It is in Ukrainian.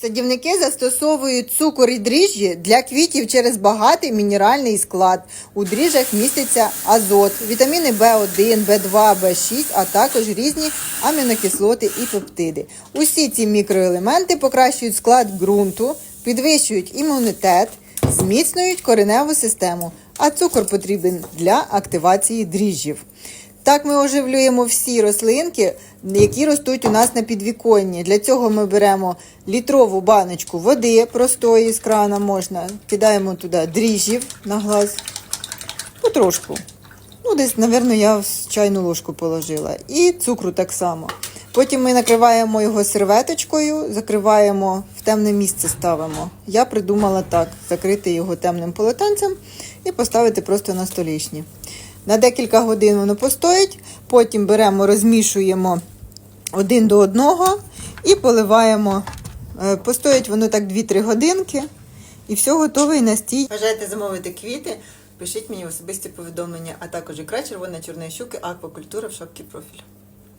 Садівники застосовують цукор і дріжджі для квітів через багатий мінеральний склад. У дріжджах міститься азот, вітаміни В1, В2, В6, а також різні амінокислоти і пептиди. Усі ці мікроелементи покращують склад ґрунту, підвищують імунітет, зміцнюють кореневу систему, а цукор потрібен для активації дріжджів. Так ми оживлюємо всі рослинки, які ростуть у нас на підвіконні. Для цього ми беремо літрову баночку води простої з крана можна, кидаємо туди дріжджів на глаз, потрошку. Ну, десь, напевно, я чайну ложку положила. І цукру так само. Потім ми накриваємо його серветочкою, закриваємо в темне місце ставимо. Я придумала так: закрити його темним полотенцем і поставити просто на столішні. На декілька годин воно постоїть, потім беремо, розмішуємо один до одного і поливаємо. Е, Постоїть воно так 2-3 годинки, і все готовий настій. Бажаєте замовити квіти? Пишіть мені особисті повідомлення, а також ікра червона чорної щуки, аквакультура в шапці профілю.